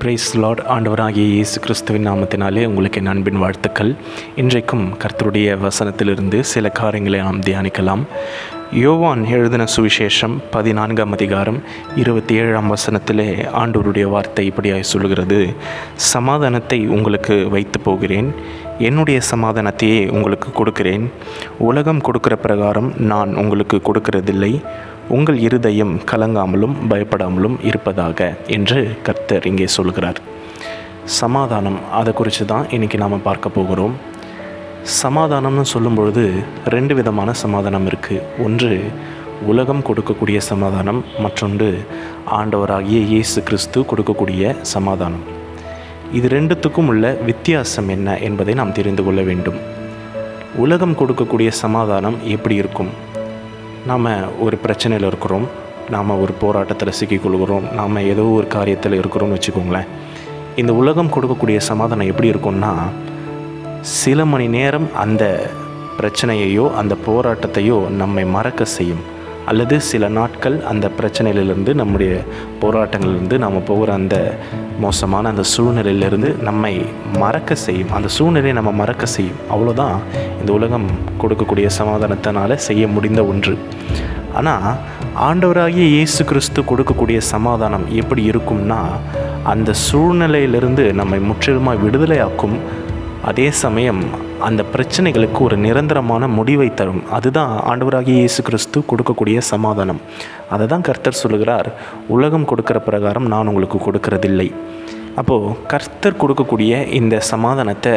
Price Lord ஆண்டவராகிய இயேசு கிறிஸ்துவின் நாமத்தினாலே உங்களுக்கு என் அன்பின் வாழ்த்துக்கள். இன்றைக்கும் கர்த்தருடைய வசனத்திலிருந்து சில காரியங்களை நாம் தியானிக்கலாம். யோவான் எழுதின சுவிசேஷம் பதினான்காம் அதிகாரம் இருபத்தி ஏழாம் வசனத்திலே ஆண்டவருடைய வார்த்தை இப்படியாய் சொல்கிறது சமாதானத்தை உங்களுக்கு வைத்து போகிறேன். என்னுடைய சமாதானத்தையே உங்களுக்கு கொடுக்கிறேன். உலகம் கொடுக்கிற பிரகாரம் நான் உங்களுக்கு கொடுக்கிறதில்லை. உங்கள் இருதயம் கலங்காமலும் பயப்படாமலும் இருப்பதாக என்று கர்த்தர் இங்கே சொல்கிறார். சமாதானம் அதை குறித்து தான் இன்றைக்கி நாம் பார்க்க போகிறோம். சமாதானம்னு சொல்லும் பொழுது ரெண்டு விதமான சமாதானம் இருக்குது ஒன்று உலகம் கொடுக்கக்கூடிய சமாதானம். மற்றொன்று ஆண்டவராகிய இயேசு கிறிஸ்து கொடுக்கக்கூடிய சமாதானம். இது ரெண்டுத்துக்கும் உள்ள வித்தியாசம் என்ன என்பதை நாம் தெரிந்து கொள்ள வேண்டும். உலகம் கொடுக்கக்கூடிய சமாதானம் எப்படி இருக்கும்? நாம் ஒரு பிரச்சனையில் இருக்கிறோம். நாம் ஒரு போராட்டத்தில் சிக்கிக்கொள்கிறோம். நாம் ஏதோ ஒரு காரியத்தில் இருக்கிறோம்னு வச்சுக்கோங்களேன். இந்த உலகம் கொடுக்கக்கூடிய சமாதானம் எப்படி இருக்கும்னா சில மணி நேரம் அந்த பிரச்சனையையோ அந்த போராட்டத்தையோ நம்மை மறக்க செய்யும். அல்லது சில நாட்கள் அந்த பிரச்சனையிலிருந்து நம்முடைய போராட்டங்களிலிருந்து நாம் போகிற அந்த மோசமான அந்த சூழ்நிலையிலிருந்து நம்மை மறக்க செய்யும் அந்த சூழ்நிலையை நம்ம மறக்க செய்யும். அவ்வளோதான் இந்த உலகம் கொடுக்கக்கூடிய சமாதானத்தினால செய்ய முடிந்த ஒன்று. ஆனால் ஆண்டவராகிய இயேசு கிறிஸ்து கொடுக்கக்கூடிய சமாதானம் எப்படி இருக்கும்னா அந்த சூழ்நிலையிலிருந்து நம்மை முற்றிலுமாக விடுதலையாக்கும் அதே சமயம் அந்த பிரச்சனைகளுக்கு ஒரு நிரந்தரமான முடிவை தரும். அதுதான் ஆண்டவராகிய இயேசு கிறிஸ்து கொடுக்கக்கூடிய சமாதானம். அதை தான் கர்த்தர் சொல்லுகிறார் உலகம் கொடுக்கிற பிரகாரம் நான் உங்களுக்கு கொடுக்கறதில்லை. அப்போது கர்த்தர் கொடுக்கக்கூடிய இந்த சமாதானத்தை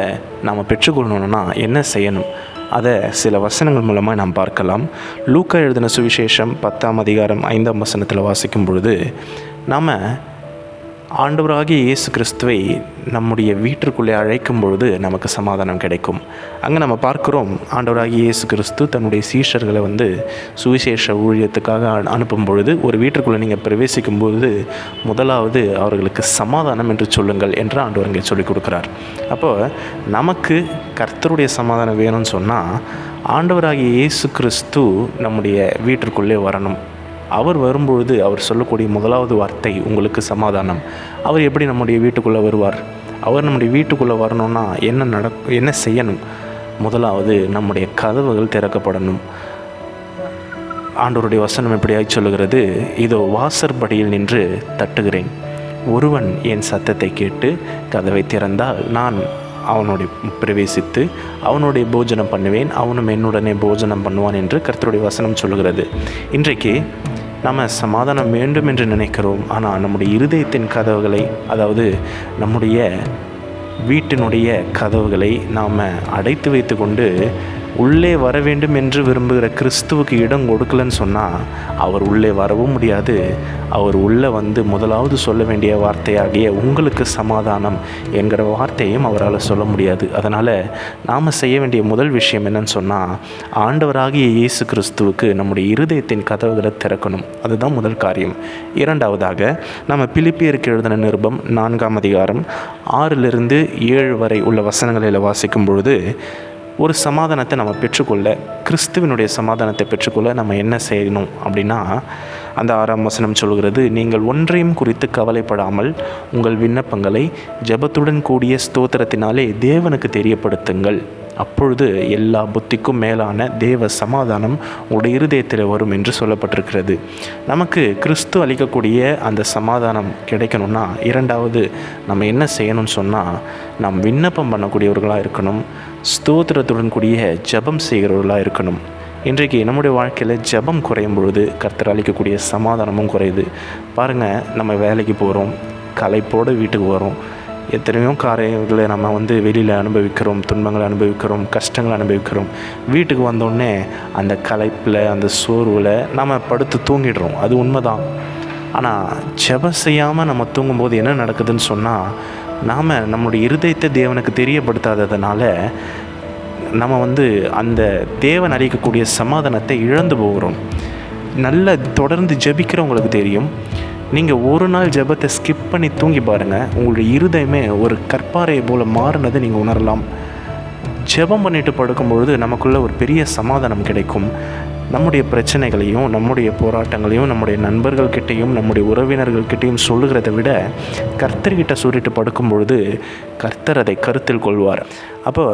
நாம் பெற்றுக்கொள்ளணும்னா என்ன செய்யணும்? அதை சில வசனங்கள் மூலமாக நாம் பார்க்கலாம். லூக்கா எழுதின சுவிசேஷம் பத்தாம் அதிகாரம் ஐந்தாம் வசனத்தில் வாசிக்கும் பொழுது நாம் ஆண்டவராகிய இயேசு கிறிஸ்துவை நம்முடைய வீட்டிற்குள்ளே அழைக்கும் பொழுது நமக்கு சமாதானம் கிடைக்கும். அங்கே நம்ம பார்க்குறோம் ஆண்டவராகிய இயேசு கிறிஸ்து தன்னுடைய சீஷர்களை வந்து சுவிசேஷ ஊழியத்துக்காக அனுப்பும் பொழுது ஒரு வீட்டிற்குள்ளே நீங்கள் பிரவேசிக்கும் பொழுது முதலாவது அவர்களுக்கு சமாதானம் என்று சொல்லுங்கள் என்று ஆண்டவர் இங்கே சொல்லிக் கொடுக்குறார். அப்போ நமக்கு கர்த்தருடைய சமாதானம் வேணும்னு சொன்னால் ஆண்டவராகிய இயேசு கிறிஸ்து நம்முடைய வீட்டிற்குள்ளே வரணும். அவர் வரும்பொழுது அவர் சொல்லக்கூடிய முதலாவது வார்த்தை உங்களுக்கு சமாதானம். அவர் எப்படி நம்முடைய வீட்டுக்குள்ளே வருவார்? அவர் நம்முடைய வீட்டுக்குள்ளே வரணும்னா என்ன நட என்ன செய்யணும்? முதலாவது நம்முடைய கதவுகள் திறக்கப்படணும். ஆண்டோருடைய வசனம் எப்படியாய் சொல்லுகிறது? இதோ வாசற்படியில் நின்று தட்டுகிறேன். ஒருவன் என் சத்தத்தை கேட்டு கதவை திறந்தால் நான் அவனுடைய பிரவேசித்து அவனுடைய போஜனம் பண்ணுவேன். அவனும் என்னுடனே போஜனம் பண்ணுவான் என்று கர்த்தருடைய வசனம் சொல்லுகிறது. இன்றைக்கு நாம் சமாதானம் வேண்டும் என்று நினைக்கிறோம். ஆனால் நம்முடைய இருதயத்தின் கதவுகளை அதாவது நம்முடைய வீட்டினுடைய கதவுகளை நாம் அடைத்து வைத்துக்கொண்டு உள்ளே வர வேண்டும் என்று விரும்புகிற கிறிஸ்துவுக்கு இடம் கொடுக்கலன்னு சொன்னால் அவர் உள்ளே வரவும் முடியாது. அவர் உள்ளே வந்து முதலாவது சொல்ல வேண்டிய வார்த்தையாகிய உங்களுக்கு சமாதானம் என்கிற வார்த்தையும் அவரால் சொல்ல முடியாது. அதனால் நாம் செய்ய வேண்டிய முதல் விஷயம் என்னன்னு சொன்னால் ஆண்டவராகிய இயேசு கிறிஸ்துவுக்கு நம்முடைய இருதயத்தின் கதவுகளை திறக்கணும். அதுதான் முதல் காரியம். இரண்டாவதாக நம்ம பிலிப்பியருக்கு எழுதின நிருபம் நான்காம் அதிகாரம் ஆறிலிருந்து ஏழு வரை உள்ள வசனங்களில் வாசிக்கும் பொழுது ஒரு சமாதானத்தை நம்ம பெற்றுக்கொள்ள கிறிஸ்துவினுடைய சமாதானத்தை பெற்றுக்கொள்ள நம்ம என்ன செய்யணும் அப்படின்னா அந்த ஆறாம் வசனம் சொல்கிறது நீங்கள் ஒன்றையும் குறித்து கவலைப்படாமல் உங்கள் விண்ணப்பங்களை ஜெபத்துடன் கூடிய ஸ்தோத்திரத்தினாலே தேவனுக்கு தெரியப்படுத்துங்கள். அப்பொழுது எல்லா புத்திக்கும் மேலான தேவ சமாதானம் உங்களுடைய இருதயத்தில் வரும் என்று சொல்லப்பட்டிருக்கிறது. நமக்கு கிறிஸ்து அளிக்கக்கூடிய அந்த சமாதானம் கிடைக்கணும்னா இரண்டாவது நம்ம என்ன செய்யணும்னு சொன்னால் நாம் விண்ணப்பம் பண்ணக்கூடியவர்களாக இருக்கணும் ஸ்தோத்திரத்துடன் கூடிய ஜெபம் செய்கிறவர்களாக இருக்கணும். இன்றைக்கு நம்முடைய வாழ்க்கையில் ஜெபம் குறையும் பொழுது கர்த்தர் அளிக்கக்கூடிய சமாதானமும் குறையுது. பாருங்கள் நம்ம வேலைக்கு போகிறோம் களைப்போடு வீட்டுக்கு வரோம். எத்தனையோ காரியங்களை நம்ம வந்து வெளியில் அனுபவிக்கிறோம் துன்பங்களை அனுபவிக்கிறோம் கஷ்டங்களை அனுபவிக்கிறோம். வீட்டுக்கு வந்தோடனே அந்த களைப்பில் அந்த சோர்வில் நம்ம படுத்து தூங்கிடுறோம். அது உண்மைதான். ஆனால் ஜெபம் செய்யாமல் நம்ம தூங்கும்போது என்ன நடக்குதுன்னு சொன்னால் நாம் நம்முடைய இருதயத்தை தேவனுக்கு தெரியப்படுத்தாததுனால நம்ம வந்து அந்த தேவன் அளிக்கக்கூடிய சமாதானத்தை இழந்து போகிறோம். நல்ல தொடர்ந்து ஜெபிக்கிறவங்களுக்கு தெரியும். நீங்கள் ஒரு நாள் ஜெபத்தை ஸ்கிப் பண்ணி தூங்கி பாருங்கள் உங்களுடைய இருதயமே ஒரு கற்பாறையை போல் மாறினதை நீங்கள் உணரலாம். ஜெபம் பண்ணிட்டு படுக்கும்பொழுது நமக்குள்ள ஒரு பெரிய சமாதானம் கிடைக்கும். நம்முடைய பிரச்சனைகளையும் நம்முடைய போராட்டங்களையும் நம்முடைய நண்பர்கள்கிட்டையும் நம்முடைய உறவினர்கள்கிட்டையும் சொல்லுகிறத விட கர்த்தர்கிட்ட சொல்லிட்டு படுக்கும் பொழுது கர்த்தர் அதை கருத்தில் கொள்வார். அப்போ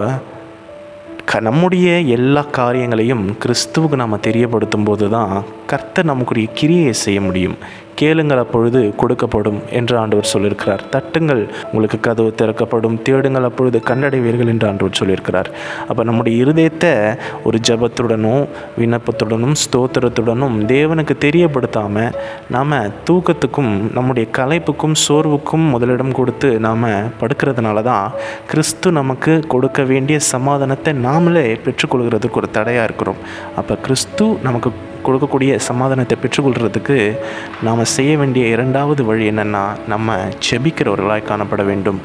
க நம்முடைய எல்லா காரியங்களையும் கிறிஸ்துவுக்கு நாம் தெரியப்படுத்தும் போது தான் கர்த்தர் நமக்குரிய கிரியை செய்ய முடியும். கேளுங்கள் அப்பொழுது கொடுக்கப்படும் என்று ஆண்டவர் சொல்லியிருக்கிறார். தட்டுங்கள் உங்களுக்கு கதவு திறக்கப்படும். தேடுங்கள் அப்பொழுது கண்டடைவீர்கள் என்று ஆண்டவர் சொல்லியிருக்கிறார். அப்போ நம்முடைய இருதயத்தை ஒரு ஜபத்துடனும் விண்ணப்பத்துடனும் ஸ்தோத்திரத்துடனும் தேவனுக்கு தெரியப்படுத்தாமல் நாம் தூக்கத்துக்கும் நம்முடைய கலைப்புக்கும் சோர்வுக்கும் முதலிடம் கொடுத்து நாம் படுக்கிறதுனால தான் கிறிஸ்து நமக்கு கொடுக்க வேண்டிய சமாதானத்தை நாமளே பெற்றுக்கொள்கிறதுக்கு ஒரு தடையாக இருக்கிறோம். அப்போ கிறிஸ்து நமக்கு கொடுக்கக்கூடிய சமாதானத்தை பெற்றுக்கொள்கிறதுக்கு நாம் செய்ய வேண்டிய இரண்டாவது வழி என்னென்னா நம்ம செபிக்கிறவர்களாய் காணப்பட வேண்டும்.